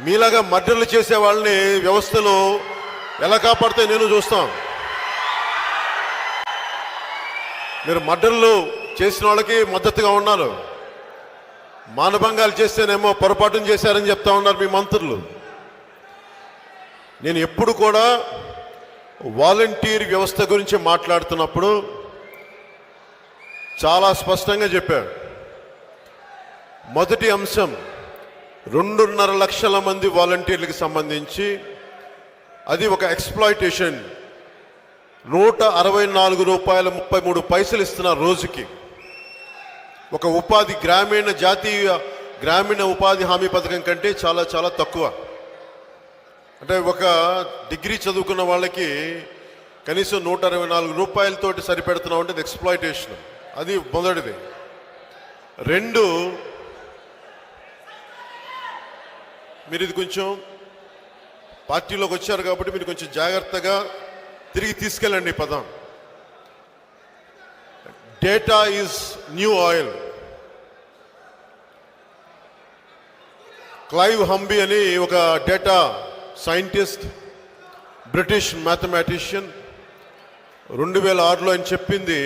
మీలాగా మర్డర్లు చేసే వాళ్ళని వ్యవస్థలో ఎలా కాపాడితే నేను చూస్తాం. మీరు మర్డర్లు చేసిన వాళ్ళకి మద్దతుగా ఉన్నారు. మానభంగాలు చేస్తేనేమో పొరపాటును చేశారని చెప్తా ఉన్నారు మీ మంత్రులు. నేను ఎప్పుడు కూడా వాలంటీర్ వ్యవస్థ గురించి మాట్లాడుతున్నప్పుడు చాలా స్పష్టంగా చెప్పాను. మొదటి అంశం రెండున్నర లక్షల మంది వాలంటీర్లకు సంబంధించి అది ఒక ఎక్స్ప్లాయిటేషన్ నూట అరవై నాలుగు రూపాయల ముప్పై మూడు పైసలు ఇస్తున్న రోజుకి ఒక ఉపాధి గ్రామీణ జాతీయ గ్రామీణ ఉపాధి హామీ పథకం కంటే చాలా చాలా తక్కువ. అంటే ఒక డిగ్రీ చదువుకున్న వాళ్ళకి కనీసం నూట అరవై నాలుగు రూపాయలతోటి సరిపెడుతున్నాం అంటే ఎక్స్ప్లాయిటేషన్ అది మొదటిది. రెండు మీరు ఇది కొంచెం పార్టీలోకి వచ్చారు కాబట్టి మీరు కొంచెం జాగ్రత్తగా తిరిగి తీసుకెళ్ళండి ఈ పదం. Data is new oil Clive Humby అని ఒక డేటా సైంటిస్ట్ బ్రిటిష్ మ్యాథమెటిషియన్ రెండు వేల ఆరులో ఆయన చెప్పింది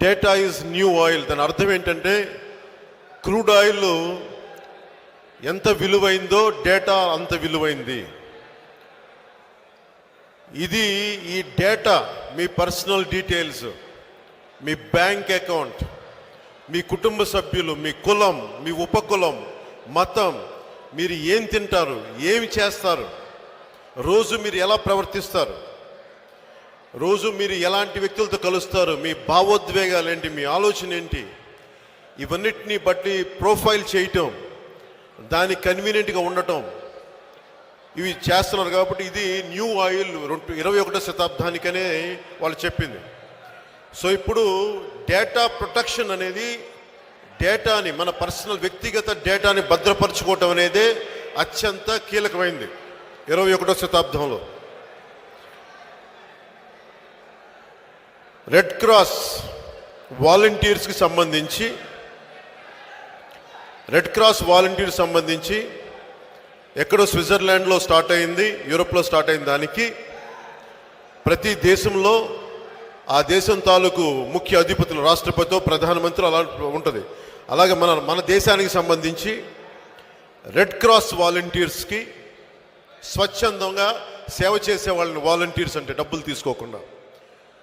డేటా ఈజ్ న్యూ ఆయిల్ దాని అర్థం ఏంటంటే క్రూడ్ ఆయిల్ ఎంత విలువైందో డేటా అంత విలువైంది. ఇది ఈ డేటా మీ పర్సనల్ డీటెయిల్స్ మీ బ్యాంక్ అకౌంట్ మీ కుటుంబ సభ్యులు మీ కులం మీ ఉపకులం మతం మీరు ఏం తింటారు ఏమి చేస్తారు రోజు మీరు ఎలా ప్రవర్తిస్తారు రోజు మీరు ఎలాంటి వ్యక్తులతో కలుస్తారు మీ భావోద్వేగాలు ఏంటి మీ ఆలోచన ఏంటి ఇవన్నిటిని బట్టి ప్రొఫైల్ చేయటం దానికి కన్వీనియంట్గా ఉండటం. ఇవి చేస్తున్నారు కాబట్టి ఇది న్యూ ఆయిల్ రెండు ఇరవై ఒకటో శతాబ్దానికనే వాళ్ళు చెప్పింది. సో ఇప్పుడు డేటా ప్రొటెక్షన్ అనేది డేటాని మన పర్సనల్ వ్యక్తిగత డేటాని భద్రపరచుకోవటం అనేది అత్యంత కీలకమైంది ఇరవై ఒకటో శతాబ్దంలో. రెడ్ క్రాస్ వాలంటీర్స్కి సంబంధించి రెడ్ క్రాస్ వాలంటీర్ సంబంధించి ఎక్కడో స్విట్జర్లాండ్లో స్టార్ట్ అయింది యూరోప్లో స్టార్ట్ అయిన దానికి ప్రతి దేశంలో ఆ దేశం తాలూకు ముఖ్య అధిపతులు రాష్ట్రపతితో ప్రధానమంత్రి అలా ఉంటుంది. అలాగే మన మన దేశానికి సంబంధించి రెడ్ క్రాస్ వాలంటీర్స్కి స్వచ్ఛందంగా సేవ చేసే వాళ్ళని వాలంటీర్స్ అంటే డబ్బులు తీసుకోకుండా.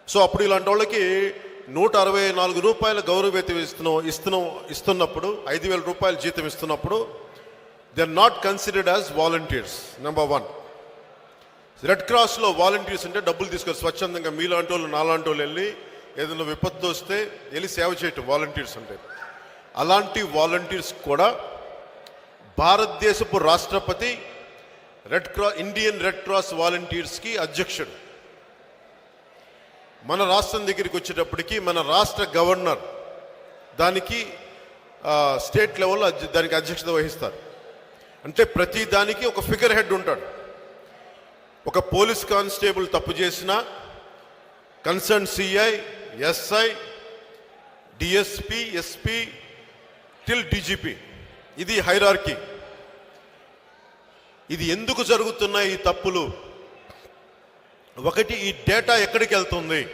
సో అప్పుడు ఇలాంటి వాళ్ళకి నూట అరవై నాలుగు రూపాయల గౌరవేతం ఇస్తున్నాం ఇస్తున్నాం ఇస్తున్నప్పుడు ఐదు వేల రూపాయలు జీతం ఇస్తున్నప్పుడు they are not considered as volunteers number one red క్రాస్లో volunteers అంటే డబ్బులు తీసుకొని స్వచ్ఛందంగా మీలాంటి వాళ్ళు నాలాంటి వాళ్ళు వెళ్ళి ఏదైనా విపత్తు వస్తే వెళ్ళి సేవ చేయటం వాలంటీర్స్ అంటే. అలాంటి వాలంటీర్స్ కూడా భారతదేశపు రాష్ట్రపతి red cross Indian red cross వాలంటీర్స్కి అధ్యక్షుడు. మన రాష్ట్రం దగ్గరికి వచ్చేటప్పటికి మన రాష్ట్ర గవర్నర్ దానికి స్టేట్ లెవెల్లో దానికి అధ్యక్షత వహిస్తారు. అంటే ప్రతి దానికి ఒక ఫిగర్ హెడ్ ఉంటాడు. ఒక పోలీస్ కానిస్టేబుల్ తప్పు చేసినా concern CI SI DSP SP till DGP. ఇది హైరార్కీ. ఇది ఎందుకు జరుగుతున్నాయి ఈ తప్పులు? ఒకటి ఈ డేటా ఎక్కడికి వెళ్తుంది?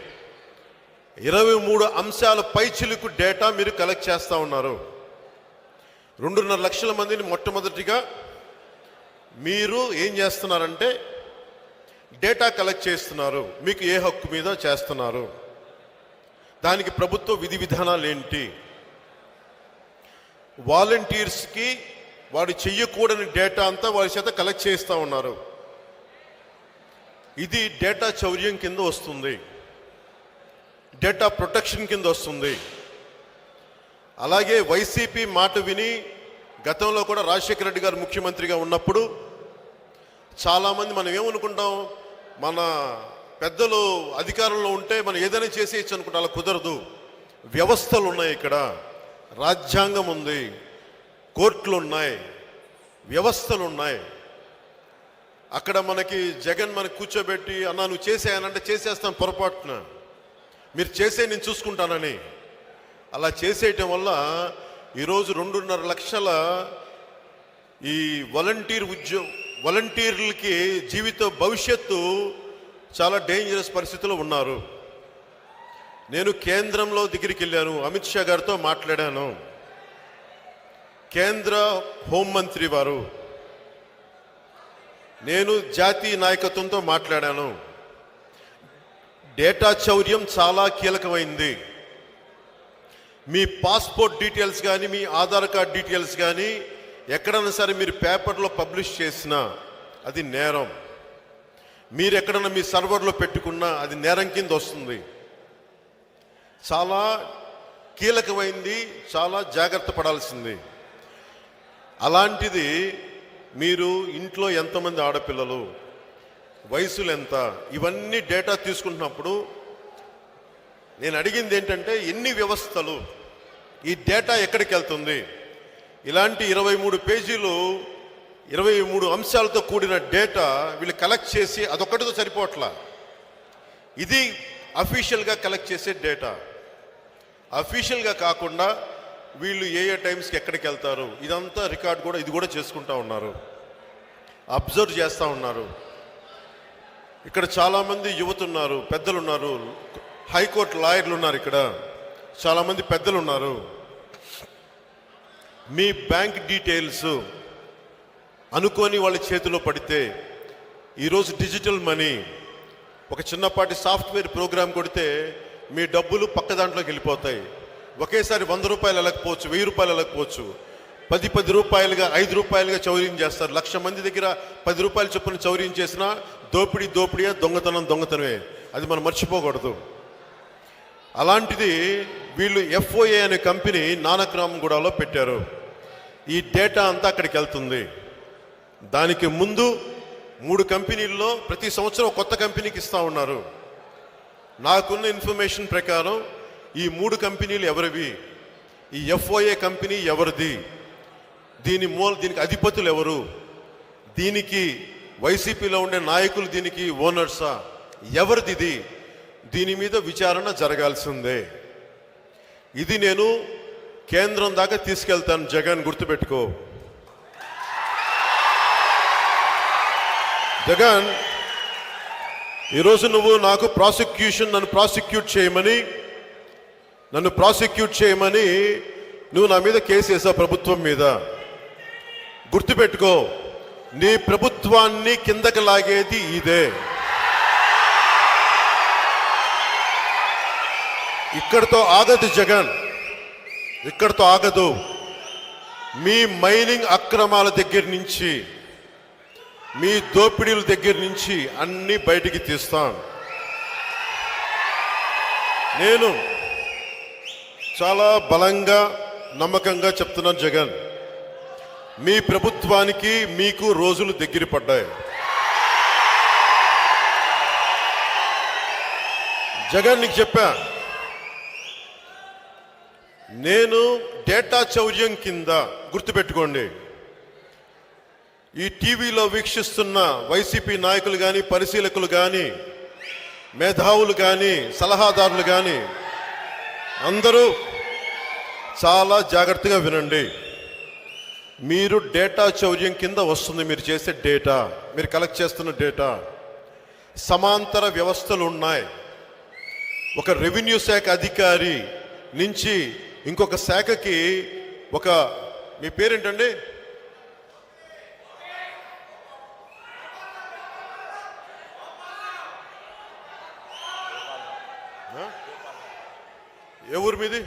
ఇరవై మూడు అంశాల పైచిలుకు డేటా మీరు కలెక్ట్ చేస్తూ ఉన్నారు. రెండున్నర లక్షల మందిని మొట్టమొదటిగా మీరు ఏం చేస్తున్నారంటే డేటా కలెక్ట్ చేస్తున్నారు. మీకు ఏ హక్కు మీద చేస్తున్నారు. దానికి ప్రభుత్వ విధి విధానాలు ఏంటి? వాలంటీర్స్కి వాడు చెయ్యకూడని డేటా అంతా వారి చేత కలెక్ట్ చేస్తూ ఉన్నారు. ఇది డేటా చౌర్యం కింద వస్తుంది. డేటా ప్రొటెక్షన్ కింద వస్తుంది. అలాగే వైసీపీ మాట విని గతంలో కూడా రాజశేఖర రెడ్డి గారు ముఖ్యమంత్రిగా ఉన్నప్పుడు చాలామంది మనం ఏమనుకుంటాం? మన పెద్దలు అధికారంలో ఉంటే మనం ఏదైనా చేసేయచ్చు అనుకుంటాం అలా కుదరదు. వ్యవస్థలు ఉన్నాయి ఇక్కడ. రాజ్యాంగం ఉంది. కోర్టులు ఉన్నాయి. వ్యవస్థలు ఉన్నాయి. అక్కడ మనకి జగన్ మనకి కూర్చోబెట్టి అన్న నువ్వు చేసేయనంటే చేసేస్తాను పొరపాటున. మీరు చేసే నేను చూసుకుంటానని. అలా చేసేయటం వల్ల ఈరోజు రెండున్నర లక్షల ఈ వాలంటీర్ ఉద్యో వాలంటీర్లకి జీవిత భవిష్యత్తు చాలా డేంజరస్ పరిస్థితిలో ఉన్నారు. నేను కేంద్రంలో దగ్గరికి వెళ్ళాను అమిత్ షా గారితో మాట్లాడాను. కేంద్ర హోంమంత్రి వారు నేను జాతీయ నాయకత్వంతో మాట్లాడాను. డేటా చౌర్యం చాలా కీలకమైంది. మీ పాస్పోర్ట్ డీటెయిల్స్ కానీ మీ ఆధార్ కార్డ్ డీటెయిల్స్ కానీ ఎక్కడైనా సరే మీరు పేపర్లో పబ్లిష్ చేసినా అది నేరం. మీరు ఎక్కడన్నా మీ సర్వర్లో పెట్టుకున్నా అది నేరం కింద వస్తుంది. చాలా కీలకమైంది చాలా జాగ్రత్త పడాల్సింది. అలాంటిది మీరు ఇంట్లో ఎంతమంది ఆడపిల్లలు? వయసులు ఎంత ఇవన్నీ డేటా తీసుకుంటున్నప్పుడు నేను అడిగింది ఏంటంటే ఎన్ని వ్యవస్థలు? ఈ డేటా ఎక్కడికి వెళ్తుంది ఇలాంటి ఇరవై మూడు పేజీలు ఇరవై మూడు అంశాలతో కూడిన డేటా వీళ్ళు కలెక్ట్ చేసి అదొక్కటితో సరిపోవట్లా? ఇది అఫీషియల్గా కలెక్ట్ చేసే డేటా. అఫీషియల్గా కాకుండా వీళ్ళు ఏ ఏ టైమ్స్కి ఎక్కడికి వెళ్తారు? ఇదంతా రికార్డ్ కూడా ఇది కూడా చేసుకుంటా ఉన్నారు. అబ్జర్వ్ చేస్తూ ఉన్నారు. ఇక్కడ చాలామంది యువత ఉన్నారు పెద్దలు ఉన్నారు హైకోర్టు లాయర్లు ఉన్నారు ఇక్కడ. చాలామంది పెద్దలు ఉన్నారు మీ బ్యాంక్ డీటెయిల్స్ అనుకోని వాళ్ళ చేతిలో పడితే ఈరోజు డిజిటల్ మనీ ఒక చిన్నపాటి సాఫ్ట్వేర్ ప్రోగ్రామ్ కొడితే మీ డబ్బులు పక్క దాంట్లోకి వెళ్ళిపోతాయి. ఒకేసారి వంద రూపాయలు వెళ్ళకపోవచ్చు వెయ్యి రూపాయలు వెళ్ళకపోవచ్చు. పది పది రూపాయలుగా ఐదు రూపాయలుగా చౌర్యం చేస్తారు. లక్ష మంది దగ్గర పది రూపాయలు చొప్పున చౌర్యం చేసినా దోపిడీ దోపిడీయే? దొంగతనం దొంగతనమే. అది మనం మర్చిపోకూడదు. అలాంటిది వీళ్ళు ఎఫ్ఓఏ అనే కంపెనీ నానక్రామగూడలో పెట్టారు. ఈ డేటా అంతా అక్కడికి వెళ్తుంది. దానికి ముందు మూడు కంపెనీల్లో ప్రతి సంవత్సరం కొత్త కంపెనీకి ఇస్తూ ఉన్నారు. నాకున్న ఇన్ఫర్మేషన్ ప్రకారం ఈ మూడు కంపెనీలు ఎవరివి? ఈ ఎఫ్ఓఏ కంపెనీ ఎవరిది? దీని మూల దీనికి అధిపతులు ఎవరు? దీనికి వైసీపీలో ఉండే నాయకులు దీనికి ఓనర్సా? ఎవరిది ఇది? దీని మీద విచారణ జరగాల్సిందే. ఇది నేను కేంద్రం దాకా తీసుకెళ్తాను జగన్ గుర్తుపెట్టుకో. జగన్ ఈరోజు నువ్వు నాకు ప్రాసిక్యూషన్ నన్ను ప్రాసిక్యూట్ చేయమని నన్ను ప్రాసిక్యూట్ చేయమని నువ్వు నా మీద కేసు వేసావు ప్రభుత్వం మీద. గుర్తుపెట్టుకో నీ ప్రభుత్వాన్ని కిందకి లాగేది ఇదే. ఇక్కడతో ఆగదు జగన్. ఇక్కడతో ఆగదు. మీ మైనింగ్ అక్రమాల దగ్గర నుంచి మీ దోపిడీల దగ్గర నుంచి అన్ని బయటికి తీస్తాను. నేను చాలా బలంగా నమ్మకంగా చెప్తున్నాను జగన్. మీ ప్రభుత్వానికి మీకు రోజులు దగ్గర పడ్డాయి. జగన్ నీకు చెప్పా నేను డేటా చౌర్యం కింద గుర్తుపెట్టుకోండి. ఈ టీవీలో వీక్షిస్తున్న వైసీపీ నాయకులు కానీ పరిశీలకులు కానీ మేధావులు కానీ సలహాదారులు కానీ అందరూ చాలా జాగ్రత్తగా వినండి. మీరు డేటా చౌర్యం కింద వస్తుంది. మీరు చేసే డేటా మీరు కలెక్ట్ చేస్తున్న డేటా సమాంతర వ్యవస్థలు ఉన్నాయి. ఒక రెవెన్యూ శాఖ అధికారి నుంచి ఇంకొక శాఖకి ఒక మీ పేరేంటండి? ఏ ఊరు మీది?